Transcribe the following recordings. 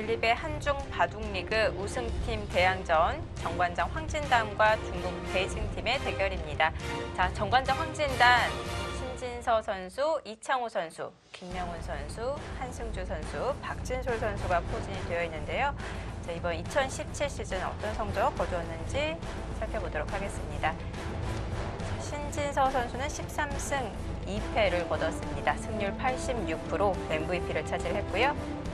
진리배 한중 바둑리그 우승팀 대항전 정관장 황진단과 중국 베이징팀의 대결입니다. 자, 정관장 황진단 신진서 선수, 이창호 선수, 김명훈 선수, 한승주 선수, 박진솔 선수가 포진이 되어 있는데요. 자, 이번 2017 시즌 어떤 성적 거두었는지 살펴보도록 하겠습니다. 자, 신진서 선수는 13승 2패를 거뒀습니다. 승률 86% MVP를 차지했고요.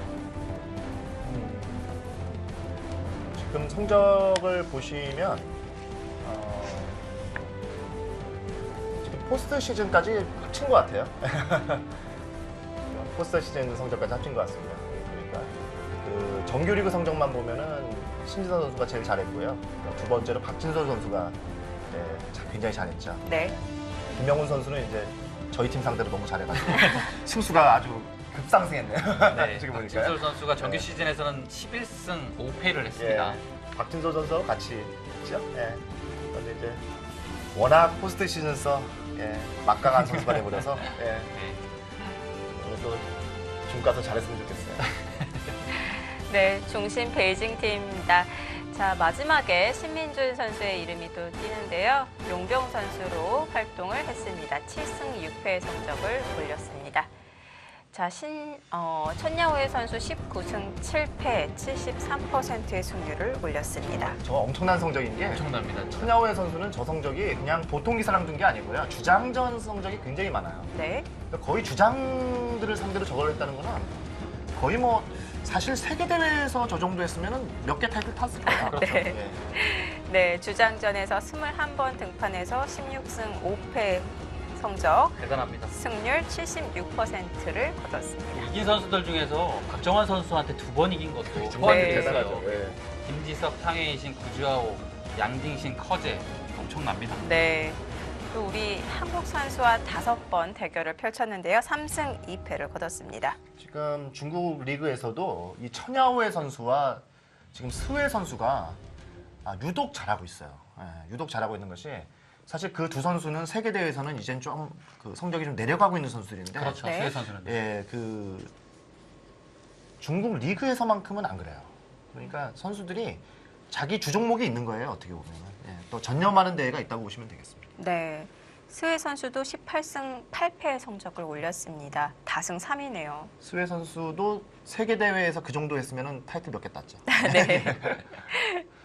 지금 성적을 보시면 어, 지금 포스트 시즌까지 합친 것 같아요. 포스트 시즌 성적까지 합친 것 같습니다. 그러니까 그 정규리그 성적만 보면은 신지선 선수가 제일 잘했고요. 두 번째로 박진솔 선수가 네, 자- 굉장히 잘했죠. 네. 김명훈 선수는 이제 저희 팀 상대로 너무 잘해가지고 승수가 아주 급상승했네요. 네, 지금 박진솔 보니까요. 선수가 정규 네. 시즌에서는 11승 5패를 했습니다. 예, 박진솔 선수와 같이 있죠. 예. 그런데 이제 워낙 포스트 시즌 서 예, 막강한 선수가 돼버려서 예, 네. 오늘 또 중국 가서 잘했으면 좋겠어요. 네, 중심 베이징 팀입니다. 자, 마지막에 신민준 선수의 이름이 또 띄는데요. 용병 선수로 활동을 했습니다. 7승 6패 성적을 올렸습니다. 자, 신, 어, 천야호의 선수 19승 7패 73%의 승률을 올렸습니다. 저 엄청난 성적인 게 엄청납니다. 천야오의 선수는 저 성적이 그냥 보통 기사랑 둔 게 아니고요. 주장전 성적이 굉장히 많아요. 네. 그러니까 거의 주장들을 상대로 저걸 했다는 거는 거의 뭐 사실 세계 대회에서 저 정도 했으면 몇 개 타이틀 탔을 거예요. 그렇죠. 네. 예. 네, 주장전에서 21번 등판해서 16승 5패 성적, 대단합니다. 승률 76%를 거뒀습니다. 이긴 선수들 중에서 박정환 선수한테 두 번 이긴 것도 네. 대단하죠. 있어요. 예. 김지석, 탕웨이신, 구주아오, 양딩신, 커제 엄청납니다. 네. 또 우리 한국 선수와 다섯 번 대결을 펼쳤는데요. 3승 2패를 거뒀습니다. 지금 중국 리그에서도 이 천야오의 선수와 지금 스웨 선수가 아, 유독 잘하고 있어요. 예, 유독 잘하고 있는 것이 사실 그 두 선수는 세계 대회에서는 이젠 좀그 성적이 좀 내려가고 있는 선수들인데 그렇죠. 네. 수혜 선수는. 예, 그 중국 리그에서만큼은 안 그래요. 그러니까 선수들이 자기 주 종목이 있는 거예요. 어떻게 보면 예, 또 전념하는 대회가 있다고 보시면 되겠습니다. 네. 스웨 선수도 18승 8패의 성적을 올렸습니다. 다승 3위네요. 스웨 선수도 세계 대회에서 그 정도 했으면 타이틀 몇 개 땄죠. 네.